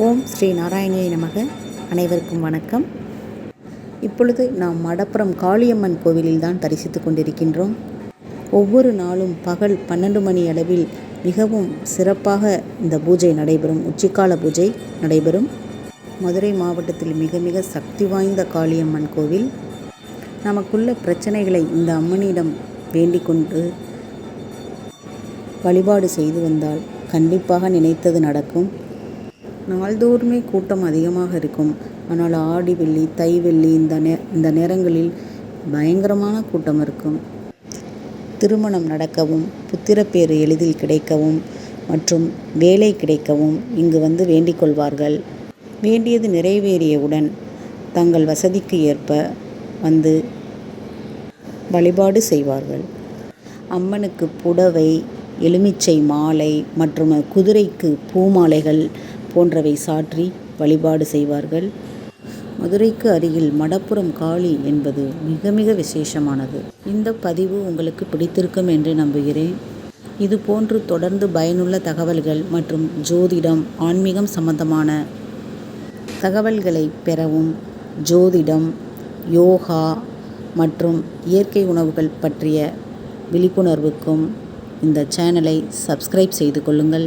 ஓம் ஸ்ரீ நாராயணியை நமக. அனைவருக்கும் வணக்கம். இப்பொழுது நாம் மடப்புறம் காளியம்மன் கோவிலில் தான் தரிசித்து கொண்டிருக்கின்றோம். ஒவ்வொரு நாளும் பகல் பன்னெண்டு மணி அளவில் மிகவும் சிறப்பாக இந்த பூஜை நடைபெறும். உச்சிக்கால பூஜை நடைபெறும். மதுரை மாவட்டத்தில் மிக மிக சக்தி வாய்ந்த காளியம்மன் கோவில். நமக்குள்ள பிரச்சனைகளை இந்த அம்மனிடம் வேண்டிக் கொண்டு வழிபாடு செய்து வந்தால் கண்டிப்பாக நினைத்தது நடக்கும். நாள்தோறுமே கூட்டம் அதிகமாக இருக்கும். ஆனால் ஆடி வெள்ளி தை வெள்ளி இந்த நே இந்த நேரங்களில் பயங்கரமான கூட்டம் இருக்கும். திருமணம் நடக்கவும் புத்திரப்பேறு எளிதில் கிடைக்கவும் மற்றும் வேலை கிடைக்கவும் இங்கு வந்து வேண்டிக் கொள்வார்கள். வேண்டியது நிறைவேறியவுடன் தங்கள் வசதிக்கு ஏற்ப வந்து வழிபாடு செய்வார்கள். அம்மனுக்கு புடவை எலுமிச்சை மாலை மற்றும் குதிரைக்கு பூமாலைகள் போன்றவை சாற்றி வழிபாடு செய்வார்கள். மதுரைக்கு அருகில் மடப்புறம் காளி என்பது மிக மிக விசேஷமானது. இந்த பதிவு உங்களுக்கு பிடித்திருக்கும் என்று நம்புகிறேன். இது போன்று தொடர்ந்து பயனுள்ள தகவல்கள் மற்றும் ஜோதிடம் ஆன்மீகம் சம்பந்தமான தகவல்களை பெறவும் ஜோதிடம் யோகா மற்றும் இயற்கை உணவுகள் பற்றிய விழிப்புணர்வுக்கும் இந்த சேனலை சப்ஸ்கிரைப் செய்து கொள்ளுங்கள்.